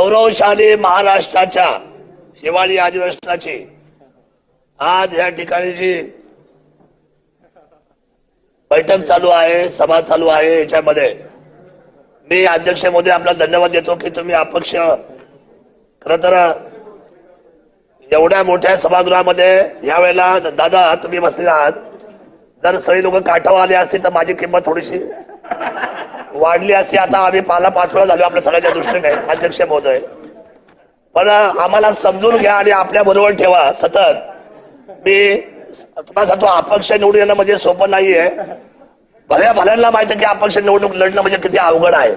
गौरवशाली महाराष्ट्राच्या हिवाळी अधिवेशनाची आज या ठिकाणी जी बैठक चालू आहे सभा चालू आहे याच्यामध्ये मी अध्यक्ष मोदी आपला धन्यवाद देतो की तुम्ही अपक्ष खर तर एवढ्या मोठ्या सभागृहामध्ये यावेळेला दादा तुम्ही बसलेला आहात. जर सगळी लोक काठावर आले असतील तर माझी किंमत थोडीशी वाढली असती. आता आम्ही पाला पाचोळा झालो आपल्या सगळ्याच्या दृष्टीने अध्यक्ष महोदय. पण आम्हाला समजून घ्या आणि आपल्या बरोबर ठेवा सतत. मी तुम्हाला सांगतो अपक्ष निवडून येणं म्हणजे सोपं नाहीये. भल्या भल्यांना माहिती की अपक्ष निवडणूक लढणं म्हणजे किती अवघड आहे.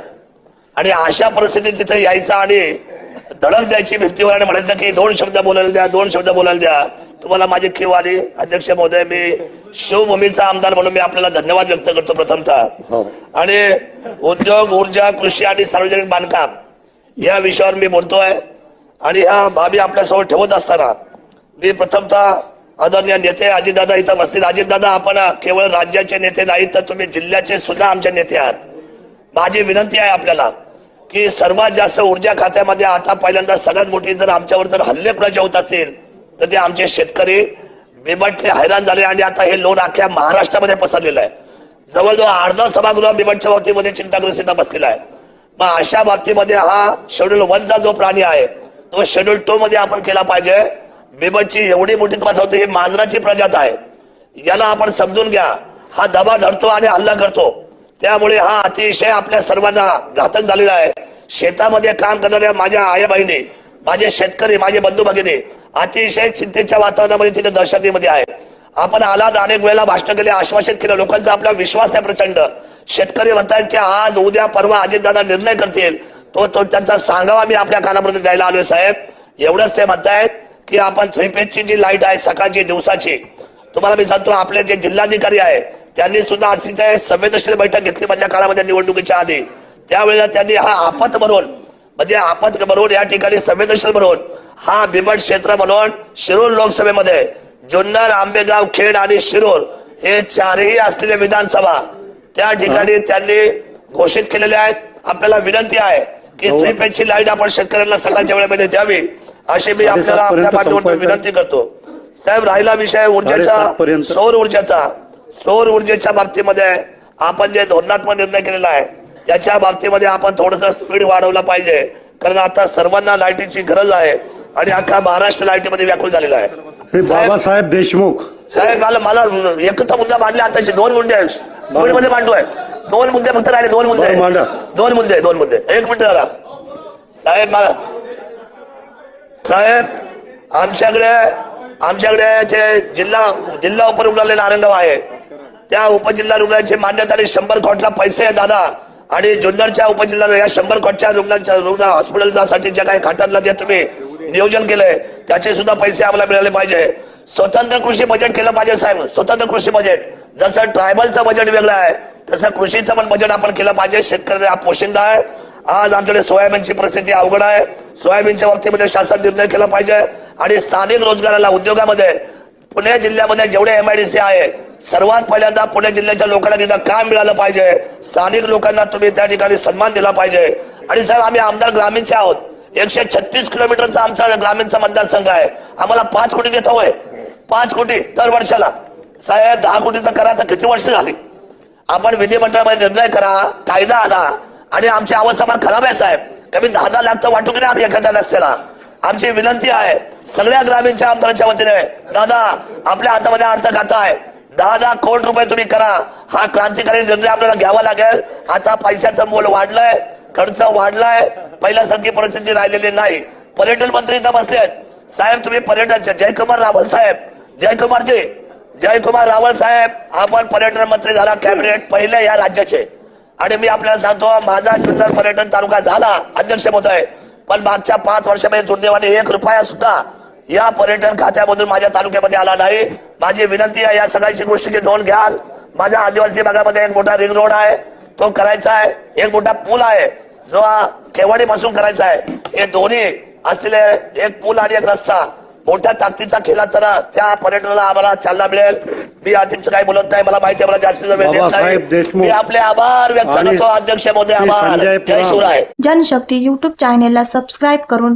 आणि अशा परिस्थितीत तिथे यायचं आणि धडक द्यायची भिंतीवर आणि म्हणायचं की दोन शब्द बोलायला द्या दोन शब्द बोलायला द्या. तुम्हाला माझी किव आली अध्यक्ष महोदय मी शिवभूमीचा आमदार म्हणून मी आपल्याला धन्यवाद व्यक्त करतो प्रथमतः. आणि उद्योग ऊर्जा कृषी आणि सार्वजनिक बांधकाम या विषयावर मी बोलतोय. आणि ह्या बाबी आपल्यासोबत ठेवत असताना मी प्रथमतः आदरणीय नेते अजितदादा इथं बसतील अजितदादा आपण केवळ राज्याचे नेते नाहीत तर तुम्ही जिल्ह्याचे सुद्धा आमचे नेते आहात. माझी विनंती आहे आपल्याला की सर्वात जास्त ऊर्जा खात्यामध्ये आता पहिल्यांदा सगळ्यात मोठी जर आमच्यावर जर हल्ले कुणाचे होत असतील तर ते आमचे शेतकरी बिबटने हैराण झाले आणि आता हे लोन अख्ख्या महाराष्ट्रामध्ये पसरलेलं आहे. जवळजवळ अर्धा सभागृह बिबटच्या बाबतीमध्ये चिंताग्रस्त बसलेला आहे. मग अशा बाबतीमध्ये हा शेड्यूल वनचा जो प्राणी आहे तो शेड्यूल टू मध्ये आपण केला पाहिजे. बिबटची एवढी मोठी तुम्हाला होती ही मांजराची प्रजात आहे. याला आपण समजून घ्या. हा दबा धरतो आणि हल्ला करतो. त्यामुळे हा अतिशय आपल्या सर्वांना घातक झालेला आहे. शेतामध्ये काम करणाऱ्या माझ्या आया बहिणी माझे शेतकरी माझे बंधू भगिनी अतिशय चिंतेच्या वातावरणामध्ये तिथे दहशतीमध्ये आहे. आपण आलात अनेक वेळेला भाषण केले आश्वासित केलं लोकांचा आपला विश्वास आहे प्रचंड. शेतकरी म्हणतायत की आज उद्या परवा अजितदादा निर्णय करतील. तो तो त्यांचा सांगावा मी आपल्या कानामध्ये द्यायला आलोय साहेब. एवढंच ते म्हणतायत की आपण थ्री पेजची जी लाइट आहे सकाळची दिवसाची तुम्हाला मी सांगतो आपले जे जिल्हाधिकारी आहे त्यांनी सुद्धा अतिशय संवेदनशील बैठक घेतली मधल्या काळामध्ये निवडणुकीच्या आधी. त्यावेळेला त्यांनी हा आपत बनवून म्हणजे आपत बनवून या ठिकाणी संवेदनशील बनवून हा बिबट क्षेत्र म्हणून शिरूर लोकसभेमध्ये जुन्नर आंबेगाव खेड आणि शिरूर हे चारही असलेले विधानसभा त्या ठिकाणी त्यांनी घोषित केलेले आहेत आपल्याला विनंती आहे की थ्री पेजची लाइट आपण शेतकऱ्यांना सकाळच्या वेळेमध्ये द्यावी अशी मी आपल्याला आपल्या माध्यमातून. विनंती करतो साहेब राहिला विषय ऊर्जेचा. सौर ऊर्जेचा सौर ऊर्जेच्या बाबतीमध्ये आपण जे धोरणात्मक निर्णय केलेला आहे त्याच्या बाबतीमध्ये आपण थोडस स्पीड वाढवला पाहिजे. कारण आता सर्वांना लाईटीची गरज आहे आणि अख्खा महाराष्ट्र लाईटीमध्ये व्याकुळ झालेला आहे. साहेब बाबासाहेब देशमुख. साहेब मला मला एकच मुद्दा मांडले आताचे दोन मुद्दे आहेत. स्पीडमध्ये मांडतोय. दोन मुद्दे फक्त राहिले दोन मुद्दे. बरं, मांडा. दोन मुद्दे दोन मुद्दे. एक मिनिट जरा. साहेब मला साहेब आमच्याकडे आमच्याकडे जे जिल्हा जिल्हा उपरुग्णालय नारंगाव आहे. त्या उपजिल्हा रुग्णालयाची मान्यता आणि शंभर कोटला पैसे आहे दादा. आणि जुन्नरच्या उपजिल्हा या शंभर कोटच्या रुग्णांच्या रुग्ण हॉस्पिटलसाठी ज्या काही खाटांना जे तुम्ही नियोजन केलंय त्याचे सुद्धा पैसे आम्हाला मिळाले पाहिजे. स्वतंत्र कृषी बजेट केलं पाहिजे साहेब. स्वतंत्र कृषी बजेट जसं ट्रायबलचं बजेट वेगळं आहे तसं कृषीचं पण बजेट आपण केलं पाहिजे. शेतकरी हा पोशिंदा आहे. आज आमच्याकडे सोयाबीनची परिस्थिती अवघड आहे. सोयाबीनच्या बाबतीमध्ये शासन निर्णय केला पाहिजे. आणि स्थानिक रोजगाराला उद्योगामध्ये पुणे जिल्ह्यामध्ये जेवढे एमआयडीसी आहे सर्वात पहिल्यांदा पुणे जिल्ह्याच्या लोकांना तिथं काम मिळालं पाहिजे. स्थानिक लोकांना तुम्ही त्या ठिकाणी सन्मान दिला पाहिजे. आणि साहेब आम्ही आमदार ग्रामीणचे आहोत. एकशे छत्तीस किलोमीटरचा आमचा ग्रामीणचा मतदारसंघ आहे. आम्हाला पाच कोटी देत हवंय पाच कोटी दर वर्षाला. साहेब दहा कोटी तर करा. तर किती वर्ष झाली? आपण विधिमंडळामध्ये निर्णय करा कायदा आणा. आणि आमची अवस्था पण खराब आहे साहेब. कमी दहा दहा लाख तर वाटू की नाही आम्ही एखाद्या रस्त्याला. आमची विनंती आहे सगळ्या ग्रामीणच्या आमदारांच्या वतीने दादा आपल्या हातामध्ये अर्थ खाता आहे. दहा दहा कोटी रुपये तुम्ही करा. हा क्रांतिकारी निर्णय आपल्याला घ्यावा लागेल. आता पैशाचं मोल वाढलंय खर्च वाढलाय. पहिल्यासारखी परिस्थिती राहिलेली नाही. पर्यटन मंत्री इथं बसले आहेत. साहेब तुम्ही पर्यटनचे जयकुमार रावल साहेब. जयकुमारजी जयकुमार रावल साहेब आपण पर्यटन मंत्री झाला कॅबिनेट पहिले या राज्याचे. आणि मी आपल्याला सांगतो माझा जुन्नर पर्यटन तालुका झाला अध्यक्ष होत आहे पण मागच्या पाच वर्षामध्ये दुर्दैवाने एक रुपया सुद्धा या पर्यटन खात्यामधून माझ्या तालुक्यामध्ये आला नाही. माझी विनंती आहे या सगळ्याची गोष्टीची नोंद घ्याल. माझ्या आदिवासी भागामध्ये एक मोठा रिंग रोड आहे. तो करायचा आहे. एक मोठा पूल आहे. जो केवाडी पासून करायचा आहे. हे दोन्ही असलेले एक पूल आणि एक रस्ता. मोठ्या ताकदीचा केला तर त्या पर्यटनाला आम्हाला चालना मिळेल. मी अधिकच काही बोलत नाही. मला माहिती आहे मला जास्तीचा वेळ देत नाही. मी आपले आभार व्यक्त करतो. अध्यक्ष श्री आभार. जय. शिवराय. जनशक्ती यूट्यूब चॅनेलला सबस्क्राईब करून